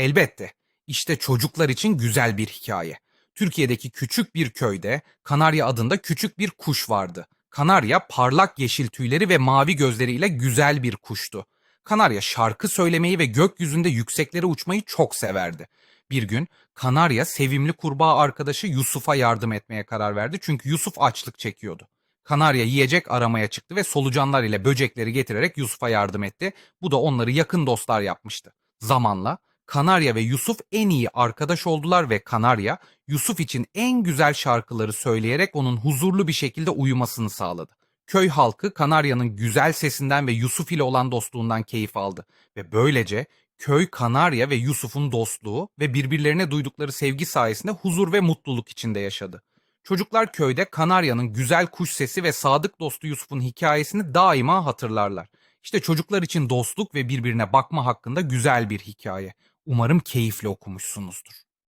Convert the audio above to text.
Elbette. İşte çocuklar için güzel bir hikaye. Türkiye'deki küçük bir köyde Kanarya adında küçük bir kuş vardı. Kanarya parlak yeşil tüyleri ve mavi gözleriyle güzel bir kuştu. Kanarya şarkı söylemeyi ve gökyüzünde yükseklere uçmayı çok severdi. Bir gün Kanarya sevimli kurbağa arkadaşı Yusuf'a yardım etmeye karar verdi çünkü Yusuf açlık çekiyordu. Kanarya yiyecek aramaya çıktı ve solucanlar ile böcekleri getirerek Yusuf'a yardım etti. Bu da onları yakın dostlar yapmıştı. Zamanla Kanarya ve Yusuf en iyi arkadaş oldular ve Kanarya Yusuf için en güzel şarkıları söyleyerek onun huzurlu bir şekilde uyumasını sağladı. Köy halkı Kanarya'nın güzel sesinden ve Yusuf ile olan dostluğundan keyif aldı ve böylece köy Kanarya ve Yusuf'un dostluğu ve birbirlerine duydukları sevgi sayesinde huzur ve mutluluk içinde yaşadı. Çocuklar köyde Kanarya'nın güzel kuş sesi ve sadık dostu Yusuf'un hikayesini daima hatırlarlar. İşte çocuklar için dostluk ve birbirine bakma hakkında güzel bir hikaye. Umarım keyifle okumuşsunuzdur.